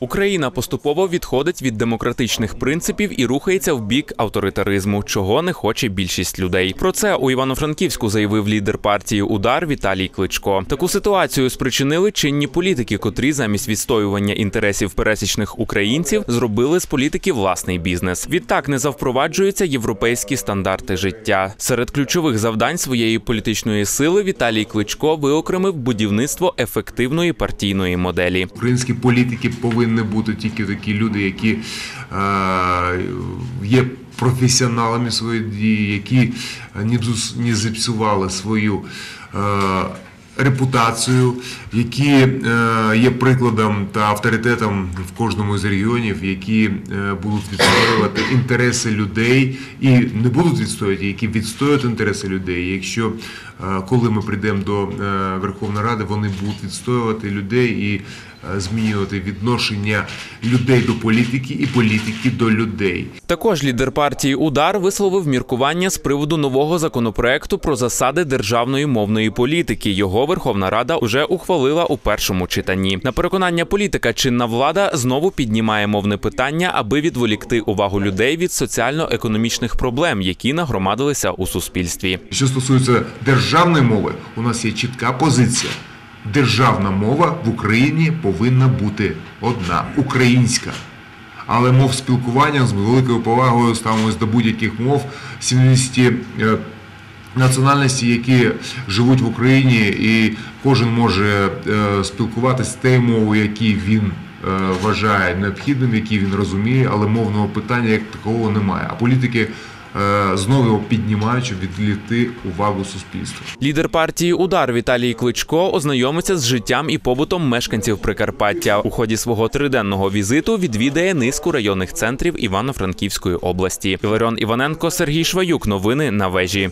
Україна поступово відходить від демократичних принципів і рухається в бік авторитаризму, чого не хоче більшість людей. Про це у Івано-Франківську заявив лідер партії Удар Віталій Кличко. Таку ситуацію спричинили чинні політики, котрі замість відстоювання інтересів пересічних українців зробили з політики власний бізнес. Відтак не завпроваджуються європейські стандарти життя. Серед ключових завдань своєї політичної сили Віталій Кличко виокремив будівництво ефективної партійної моделі. Українські політики повинні бути тільки такі люди, які е, є професіоналами своєї дії, які не, зіпсували свою е, репутацію, які е, є прикладом та авторитетом в кожному з регіонів, які будуть відстоювати інтереси людей і не будуть відстоювати, які відстоюють інтереси людей. Якщо коли ми прийдемо до Верховної Ради, вони будуть відстоювати людей і змінювати відношення людей до політики і політики до людей. Також лідер партії Удар висловив міркування з приводу нового законопроекту про засади державної мовної політики. Його Верховна Рада вже ухвалила у першому читанні. На переконання політика, чинна влада знову піднімає мовне питання, аби відволікти увагу людей від соціально-економічних проблем, які нагромадилися у суспільстві. Що стосується державної мови, у нас є чітка позиція. Державна мова в Україні повинна бути одна українська. Але мов спілкування з великою повагою ставимось до будь-яких мов 70 е, національностей, які живуть в Україні, і кожен може е, спілкуватися тією мовою, які він е, вважає необхідним, які він розуміє, але мовного питання як такого немає. А політики знову його піднімають, щоб відвлекти увагу суспільства. Лідер партії Удар Віталій Кличко ознайомиться з життям і побутом мешканців Прикарпаття. У ході свого триденного візиту відвідає низку районних центрів Івано-Франківської області. Іларіон Іваненко, Сергій Шваюк. Новини на вежі.